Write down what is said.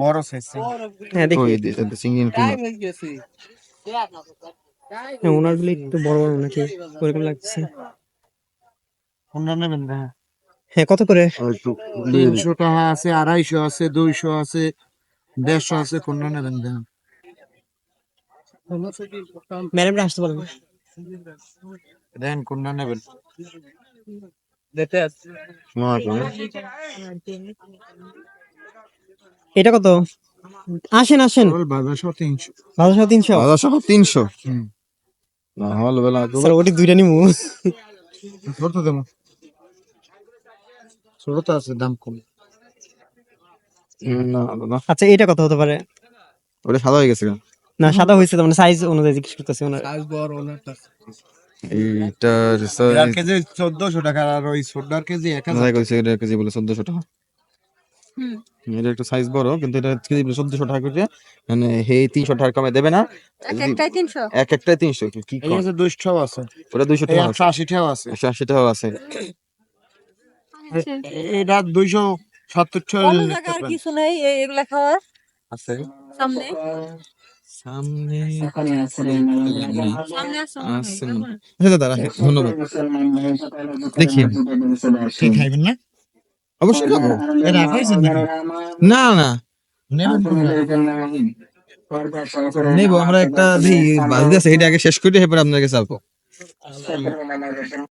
বড় সাইজ হ্যাঁ দেখি। এটা সিঙ্গিং হ্যাঁ ওনারগুলো একটু বড় বড় নাকি ওরকম লাগছে। কোনটা নেবেন না হ্যাঁ কত করে? তিনশো টাকা আছে আড়াইশো আছে দুইশো আছে দেড়শো আছে কোনটা নেবেন দেন ম্যাডামরা আসতে পারবেন দেন কোনটা নেবেন এটা কত? আসেন আসেন। বারোশো তিনশো। তিনশো? বারোশো তিনশো? না হল বেলা স্যার ওটি দুইটা নিমু। ছোট দেবো। ছোট তো আছে দাম কম। না আচ্ছা এটা কত হতে পারে? ওটা সাদা হয়ে গেছে না সাদা হয়েছে মানে সাইজ অনুযায়ী জিজ্ঞেস করতেছি ওনার। সাইজ বড় ওনারটা এইটা কেজি চোদ্দশো টাকা আর ওই সোডার কেজি এক হাজার কোথায় কইছে এটা কেজি বলে চোদ্দশো টাকা। এটা একটু সাইজ বড় কিন্তু এটা কেজি চোদ্দশো টাকা করে মানে হে তিনশো টাকা কমে দেবে না। এক একটাই তিনশো? কি আছে দুইশো আছে। ওটা দুইশো টাকা একশো আশি টাকা আছে। একশো আশি টাকাও আছে। আচ্ছা। এটা দুইশো সত্তর টাকা কিছু নেই এগুলা খাওয়ার? আছে। সামনে? সামনে সামনে আছে। মনে আছে। আচ্ছা দাদা ধন্যবাদ। দেখি। কি খাইবেন না? অবশ্যই খাব নাকি? না না? নেব আমরা একটা দিই বাজ আছে এটা আগে শেষ করে এরপর আপনাকে চালবো আসব